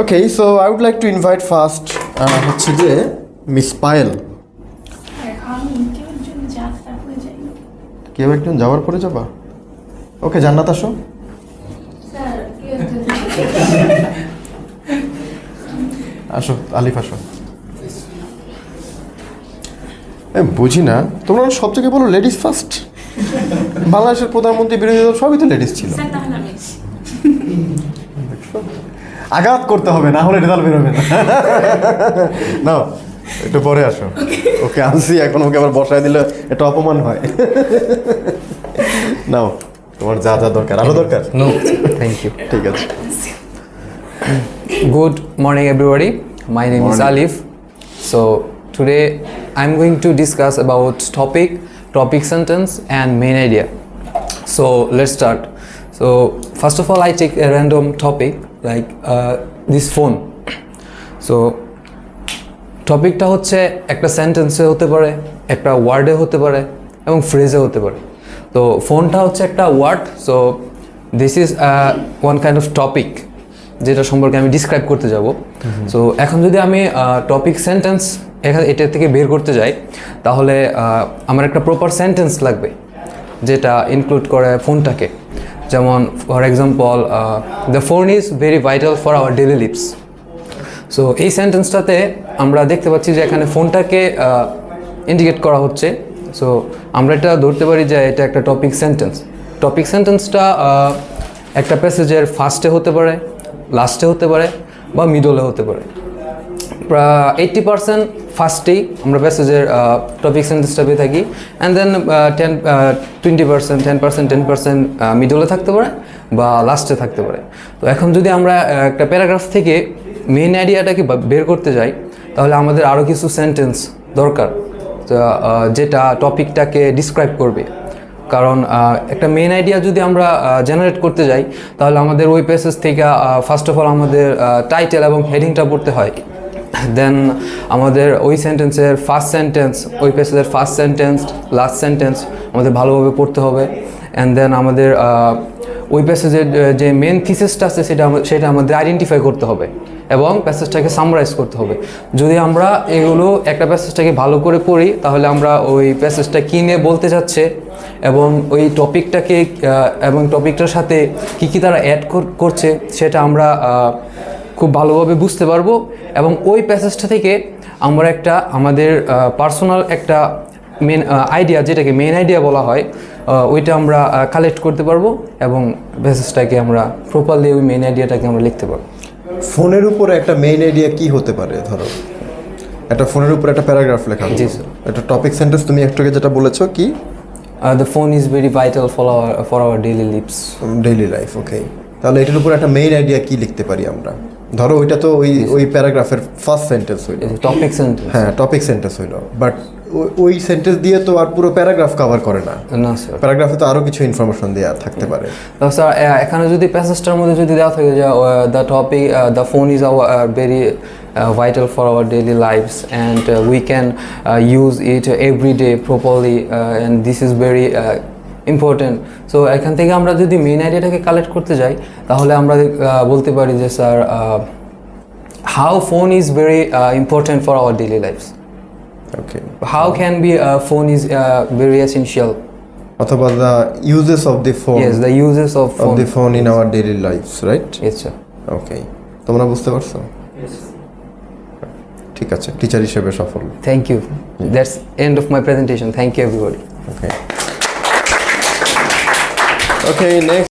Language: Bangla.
Okay so I would like to invite first হচ্ছে যে মিস পায়েল কেউ একজন যাওয়ার পরে যাবা? ওকে জান্নাত আসো। আসো আলিফ আসো। বুঝি না। তোমরা সব জায়গায় বলো লেডিস ফার্স্ট বাংলাদেশের প্রধানমন্ত্রী বিরোধী দল সবই তো লেডিস ছিল। আঘাত করতে হবে না হলে রেজাল্ট বেরোবে না। না একটু পরে আসো। ওকে আনছি এখন ওকে আবার বসায় দিলে একটা অপমান হয়। নাও তোমার যা যা দরকার আরও দরকার? নো থ্যাংক ইউ ঠিক আছে। Good morning everybody my name is Alif so today I am going to discuss about topic topic sentence and main idea so let start so first of all I take a random topic like uh, this phone. So টপিকটা হচ্ছে একটা সেন্টেন্সে হতে পারে একটা ওয়ার্ডে হতে পারে এবং ফ্রেজে হতে পারে। তো ফোনটা হচ্ছে একটা word so this is one kind of topic যেটা সম্পর্কে আমি ডিসক্রাইব করতে যাব। সো এখন যদি আমি টপিক সেন্টেন্স এখানে এটা থেকে বের করতে যাই তাহলে আহ, আমার একটা প্রপার সেন্টেন্স লাগবে যেটা ইনক্লুড করে ফোনটাকে যেমন for example the phone is very vital for our daily lives so এই সেন্টেন্সটাতে আমরা দেখতে পাচ্ছি যে এখানে ফোনটাকে ইন্ডিকেট করা হচ্ছে। সো আমরা এটা ধরতে পারি যে এটা একটা টপিক সেন্টেন্স টপিক সেন্টেন্সটা একটা প্যাসেজের ফার্স্টে হতে পারে লাস্টে হতে পারে, বা মিডলে হতে পারে। এইট্টি পার্সেন্ট ফার্স্টেই আমরা প্যাসেজের টপিক সেন্টেন্সটা পেয়ে থাকি। And then ten twenty percent ten percent ten percent মিডলে থাকতে পারে বা লাস্টে থাকতে পারে। তো এখন যদি আমরা একটা প্যারাগ্রাফ থেকে মেন আইডিয়াটাকে বের করতে যাই, তাহলে আমাদের আরও কিছু সেন্টেন্স দরকার যেটা টপিকটাকে ডিসক্রাইব করবে। কারণ একটা মেন আইডিয়া যদি আমরা জেনারেট করতে যাই, তাহলে আমাদের ওই প্যাসেজ থেকে ফার্স্ট অফ অল আমাদের টাইটেল এবং হেডিংটা পড়তে হয়। দেন আমাদের ওই সেন্টেন্সের ফার্স্ট সেন্টেন্স ওই প্যাসেজের ফার্স্ট সেন্টেন্স লাস্ট সেন্টেন্স আমাদের ভালোভাবে পড়তে হবে। অ্যান্ড দেন আমাদের ওই প্যাসেজের যে মেন থিসিসটা আছে সেটা সেটা আমাদের আইডেন্টিফাই করতে হবে এবং প্যাসেজটাকে সামরাইজ করতে হবে। যদি আমরা এগুলো একটা প্যাসেজটাকে ভালো করে পড়ি, তাহলে আমরা ওই প্যাসেজটা কী নিয়ে বলতে যাচ্ছে এবং ওই টপিকটাকে এবং টপিকটার সাথে কী কী তারা অ্যাড করছে, সেটা আমরা খুব ভালোভাবে বুঝতে পারব এবং ওই প্যাসেজটা থেকে আমরা একটা আমাদের পার্সোনাল একটা মেন আইডিয়া যেটাকে মেন আইডিয়া বলা হয় ওইটা আমরা কালেক্ট করতে পারব এবং প্যাসেজটাকে আমরা প্রপারলি ওই মেন আইডিয়াটাকে আমরা লিখতে পারব। ফোনের উপরে একটা মেইন আইডিয়া কি হতে পারে ধরো? একটা ফোনের উপরে একটা প্যারাগ্রাফ লেখা জি, স্যার। একটা টপিক সেন্টেন্স তুমি একটু আগে যেটা বলেছ কি? The phone is very vital for our for our daily lives daily life okay তাহলে এটার উপর একটা মেইন আইডিয়া কি লিখতে পারি আমরা? ধরো ওইটা তো ওই ওই প্যারাগ্রাফের ফার্স্ট সেন্টেন্স হইল। টপিক সেন্টেন্স হ্যাঁ টপিক সেন্টেন্স হইল। বাট ওই সেন্টেন্স দিয়ে তো আর পুরো প্যারাগ্রাফ কভার করে না। না স্যার প্যারাগ্রাফে তো আরও কিছু ইনফরমেশন দেওয়া থাকতে পারে। স্যার এখানে যদি প্যাসেজটার মধ্যে যদি দেওয়া থাকে যে the topic the phone is our very vital for our daily lifes and we can use it every day properly and this is very important so এখান থেকে আমরা যদি মেন আইডিয়াটাকে কালেক্ট করতে যাই তাহলে আমরা বলতে পারি যে sir how phone is very important for our daily lifes okay how can be phone is very essential অথবা the uses of the phone yes the uses of of the phone in our daily lifes right yes sir okay তোমরা বুঝতে পারছ? ঠিক আছে টিচার হিসেবে সফল। Thank you That's end of my presentation. Thank you, everybody. Okay okay next